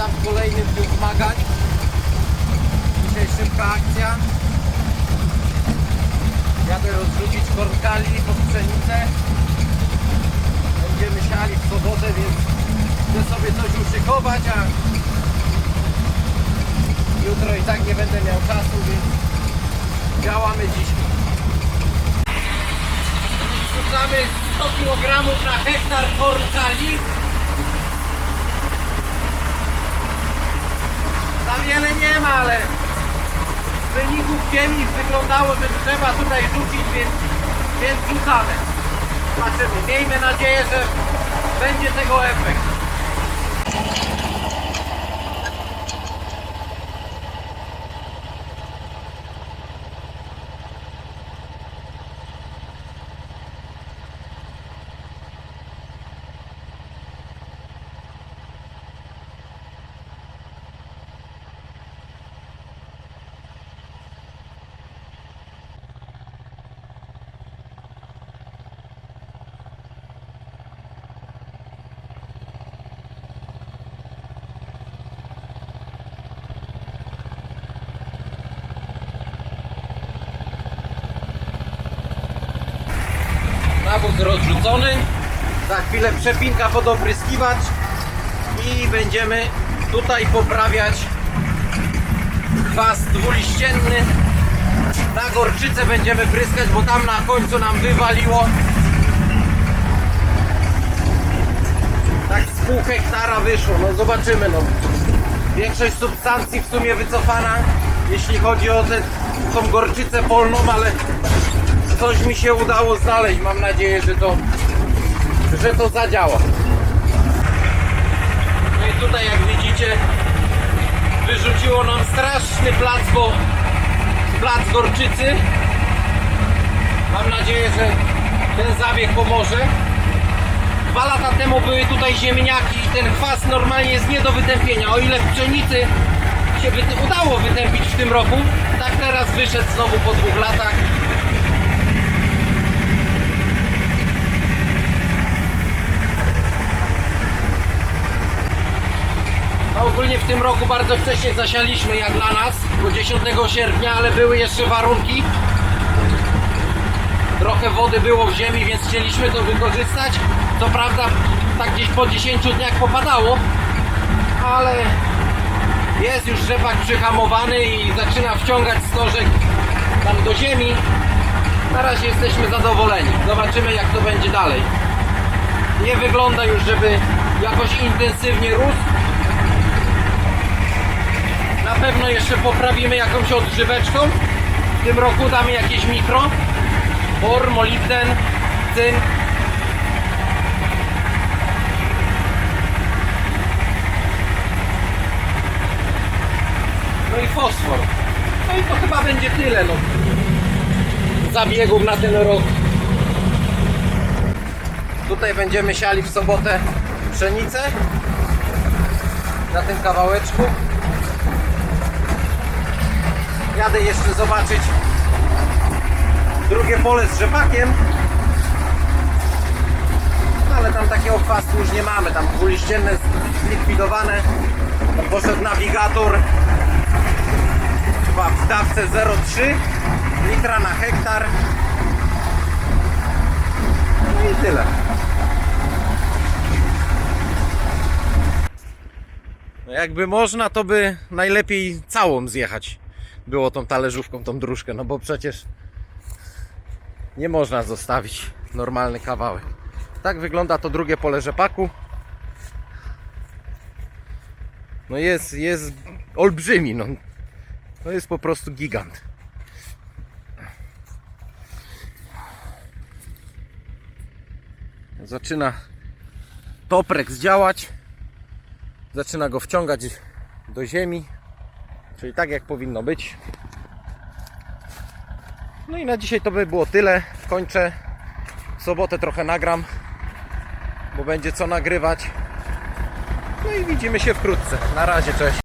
Witam w kolejnym dniu zmagań. Dzisiaj szybka akcja. Jadę rozrzucić kornkali pod pszenicę. Będziemy siali w sobotę, więc chcę sobie coś uszykować, a jutro i tak nie będę miał czasu, więc działamy dzisiaj. Wrzucamy 100 kg na hektar kornkali. Wiele nie ma, ale wyników ziemi wyglądało, że trzeba tutaj rzucić, więc, więc rzucamy. Zobaczymy. Miejmy nadzieję, że będzie tego efekt. Nawóz rozrzucony. Za chwilę przepinka pod opryskiwacz i będziemy tutaj poprawiać kwas dwuliścienny. Na gorczycę będziemy pryskać, bo tam na końcu nam wywaliło. Tak z pół hektara wyszło, no zobaczymy no. Większość substancji w sumie wycofana, jeśli chodzi o tę tą gorczycę polną, ale coś mi się udało znaleźć. Mam nadzieję, że to, że to zadziała. No i tutaj jak widzicie wyrzuciło nam straszny plac, bo plac gorczycy. Mam nadzieję, że ten zabieg pomoże. Dwa lata temu były tutaj ziemniaki i ten kwas normalnie jest nie do wytępienia. O ile w pszenicy się udało wytępić w tym roku, tak teraz wyszedł znowu po dwóch latach. No ogólnie w tym roku bardzo wcześnie zasialiśmy jak dla nas, bo 10 sierpnia, ale były jeszcze warunki. Trochę wody było w ziemi, więc chcieliśmy to wykorzystać. Co prawda tak gdzieś po 10 dniach popadało, ale jest już rzepak przyhamowany i zaczyna wciągać stożek tam do ziemi. Na razie jesteśmy zadowoleni. Zobaczymy jak to będzie dalej. Nie wygląda już, żeby jakoś intensywnie rósł. Na pewno jeszcze poprawimy jakąś odżyweczką. W tym roku damy jakieś mikro. Bor, molibden, cynk. No i fosfor. No i to chyba będzie tyle no. Zabiegów na ten rok. Tutaj będziemy siali w sobotę pszenicę. Na tym kawałeczku. Jadę jeszcze zobaczyć drugie pole z rzepakiem. No, ale tam takiego kwastu już nie mamy. Tam dwuliścienne zlikwidowane. Poszedł nawigator chyba w dawce 0,3 litra na hektar. No i tyle. No jakby można, to by najlepiej całą zjechać było tą talerzówką, tą dróżkę, no bo przecież nie można zostawić normalny kawałek. Tak wygląda to drugie pole rzepaku. No jest, jest olbrzymi, no. To jest po prostu gigant. Zaczyna toprek zdziałać. Zaczyna go wciągać do ziemi. Czyli tak jak powinno być. No i na dzisiaj to by było tyle. Kończę. W sobotę trochę nagram, bo będzie co nagrywać. No i widzimy się wkrótce. Na razie, cześć.